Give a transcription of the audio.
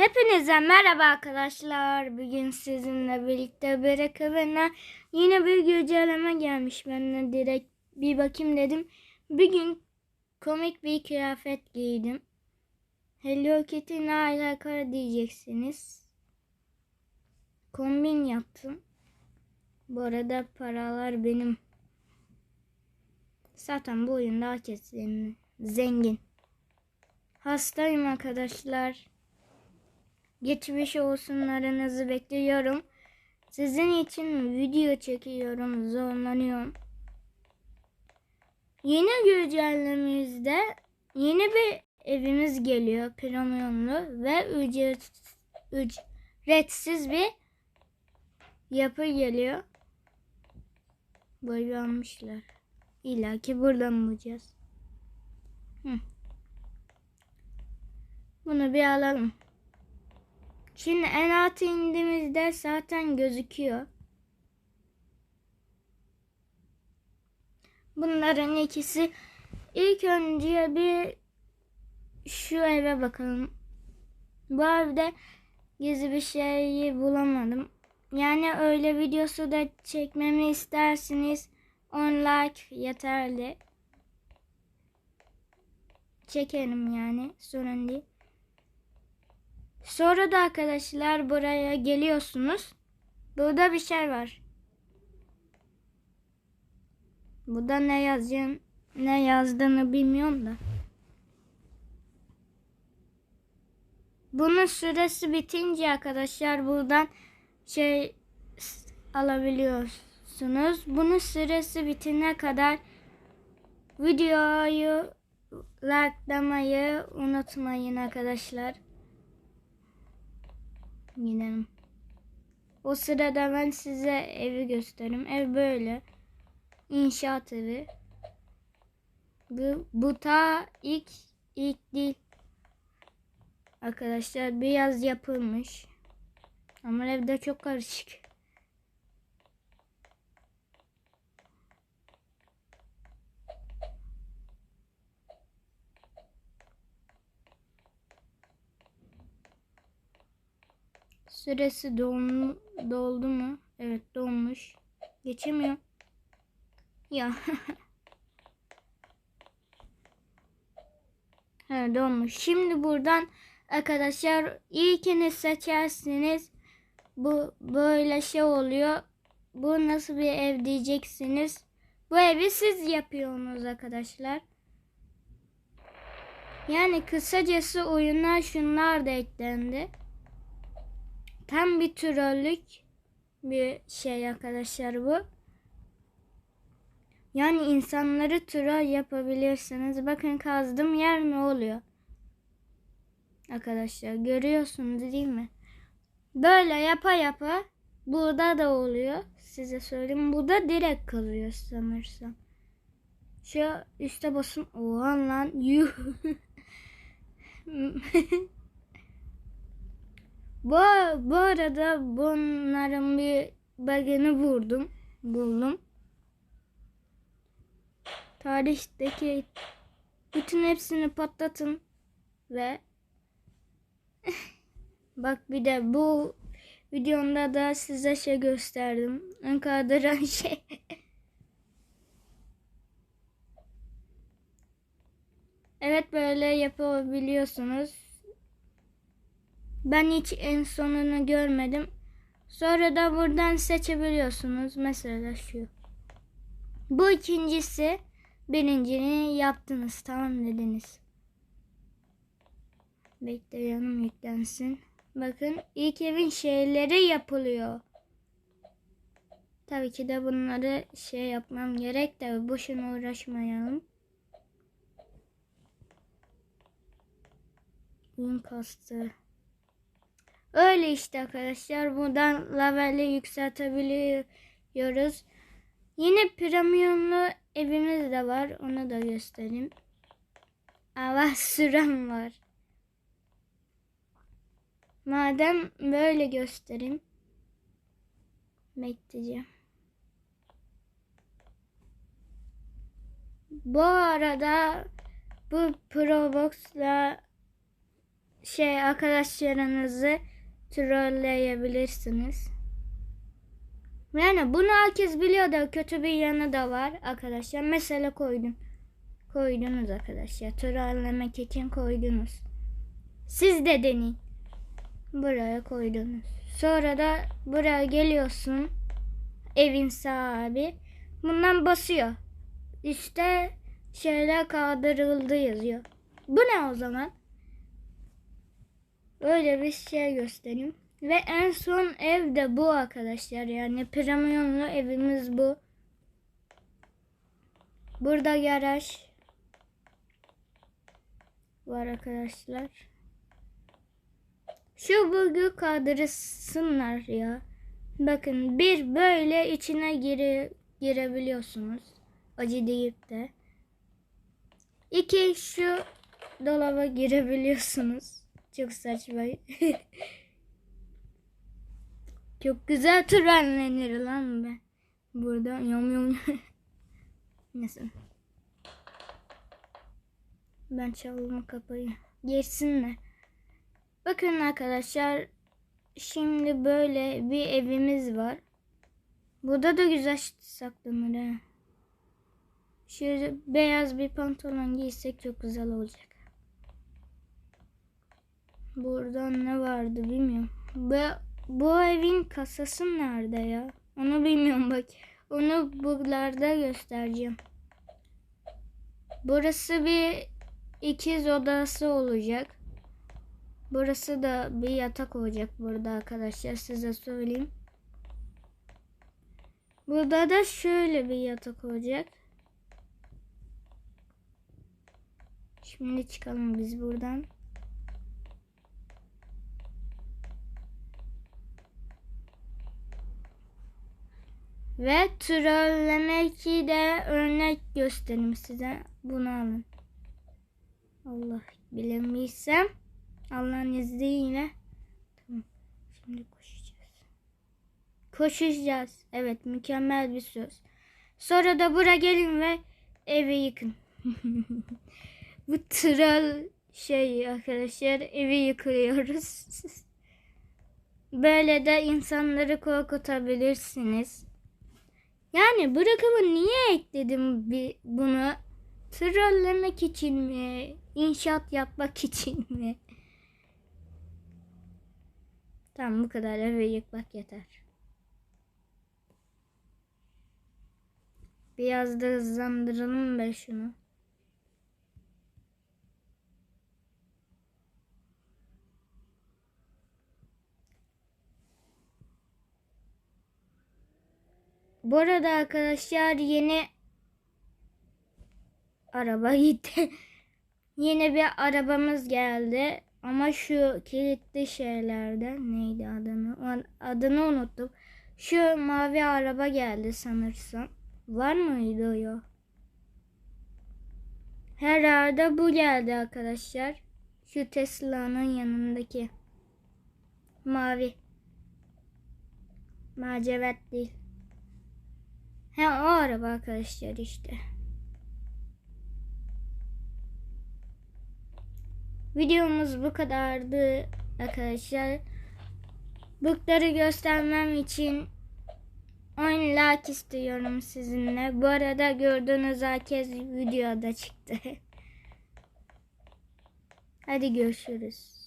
Hepinize merhaba arkadaşlar. Bugün sizinle birlikte Berekabena yine bir güncelleme gelmiş. Ben de direkt bir bakayım dedim. Bir gün komik bir kıyafet giydim. Hello Kitty ne alaka diyeceksiniz. Kombin yaptım. Bu arada paralar benim. Zaten bu oyunda herkes zengin. Hastayım arkadaşlar. Geçmiş olsunlarınızı bekliyorum. Sizin için video çekiyorum, zorlanıyorum. Yeni güncellememizde yeni bir evimiz geliyor premiumlu ve ücret, ücretsiz bir yapı geliyor. Böyle almışlar. İlla ki buradan bulacağız. Hı. Bunu bir alalım. Şimdi en altı indiğimizde zaten gözüküyor. Bunların ikisi ilk önce bir şu eve bakalım. Bu evde gizli bir şeyi bulamadım. Yani öyle videosu da çekmemi isterseniz 10 like yeterli. Çekerim yani sorun değil. Sonra da arkadaşlar buraya geliyorsunuz. Burada bir şey var. Burada ne yazacağım, ne yazdığını bilmiyorum da. Bunun süresi bitince arkadaşlar buradan şey alabiliyorsunuz. Bunun süresi bitene kadar videoyu likelamayı unutmayın arkadaşlar. Gidelim. O sırada ben size evi göstereyim. Ev böyle. İnşaat evi. Bu, bu ta ilk ilk değil. Arkadaşlar biraz yapılmış. Ama evde çok karışık. Süresi dolmu, doldu mu? Evet dolmuş. Geçemiyor. Ya. evet dolmuş. Şimdi buradan arkadaşlar ilkini seçersiniz. Bu böyle şey oluyor. Bu nasıl bir ev diyeceksiniz. Bu evi siz yapıyorsunuz arkadaşlar. Yani kısacası oyuna şunlar da eklendi. Tam bir trollük bir şey arkadaşlar bu. Yani insanları troll yapabilirsiniz. Bakın kazdığım yer ne oluyor? Arkadaşlar görüyorsunuz değil mi? Böyle yapa yapa burada da oluyor. Size söyleyeyim. Burada direkt kalıyor sanırsam. Şu üste basın. Oha lan. Yuh. Bu, bu arada bunların bir bug'ını vurdum. Buldum. Tarihteki bütün hepsini patlatın ve bak bir de bu videomda da size şey gösterdim. Ön kaldıran şey. evet böyle yapabiliyorsunuz. Ben hiç en sonunu görmedim. Sonra da buradan seçebiliyorsunuz. Mesela şu. Bu ikincisi. Birincini yaptınız. Tamam dediniz. Bekle yanım yüklensin. Bakın ilk evin şeyleri yapılıyor. Tabii ki de bunları şey yapmam gerek de boşuna uğraşmayalım. Oyun kastı. Öyle işte arkadaşlar. Buradan laveli yükseltebiliyoruz. Yine premiumlu evimiz de var. Onu da göstereyim. Hava sürem var. Madem böyle göstereyim. Bekleyeceğim. Bu arada bu Probox'la şey arkadaşlarınızı trolleyebilirsiniz. Yani bunu herkes biliyor da kötü bir yanı da var arkadaşlar. Mesela koydum. Koydunuz arkadaşlar. Trollemek için koydunuz. Siz de deneyin. Buraya koydunuz. Sonra da buraya geliyorsun. Evin sahibi. Bundan basıyor. İşte şeyler kaldırıldı yazıyor. Bu ne o zaman? Öyle bir şey göstereyim. Ve en son ev de bu arkadaşlar. Yani premiumlu evimiz bu. Burada garaj var arkadaşlar. Şu bugü kaldırsınlar ya. Bakın bir böyle içine gire, girebiliyorsunuz. Acı deyip de. İki şu dolaba girebiliyorsunuz. Çok saçma. Çok güzel trenlenir lan be. Burada yom yom. Neyse. Ben çalma kapıyı. Geçsinler. Bakın arkadaşlar. Şimdi böyle bir evimiz var. Burada da güzel saklanır ha. Şöyle beyaz bir pantolon giysek çok güzel olacak. Burada ne vardı bilmiyorum. Bu, bu evin kasası nerede ya? Onu bilmiyorum bak. Onu buralarda göstereceğim. Burası bir ikiz odası olacak. Burası da bir yatak olacak burada arkadaşlar size söyleyeyim. Burada da şöyle bir yatak olacak. Şimdi çıkalım biz buradan. Ve trollemeki de örnek göstereyim size. Bunu alın. Allah bilemezsem Allah'ın izniyle tamam. Şimdi koşacağız. Koşacağız. Evet mükemmel bir söz. Sonra da bura gelin ve evi yıkın. Bu troll şey arkadaşlar evi yıkıyoruz. Böyle de insanları korkutabilirsiniz. Yani bu niye ekledim bunu? Trollemek için mi? İnşaat yapmak için mi? Tamam bu kadar eve yıkmak yeter. Biraz da hızlandıralım be şunu. Bu arada arkadaşlar yeni araba gitti. yeni bir arabamız geldi. Ama şu kilitli şeylerden neydi adını? Adını unuttum. Şu mavi araba geldi sanırsam. Var mıydı o ya? Herhalde bu geldi arkadaşlar. Şu Tesla'nın yanındaki. Mavi. Macevet değil. He o araba arkadaşlar işte. Videomuz bu kadardı arkadaşlar. Bookları göstermem için 10 like istiyorum sizinle. Bu arada gördüğünüz herkes videoda çıktı. Hadi görüşürüz.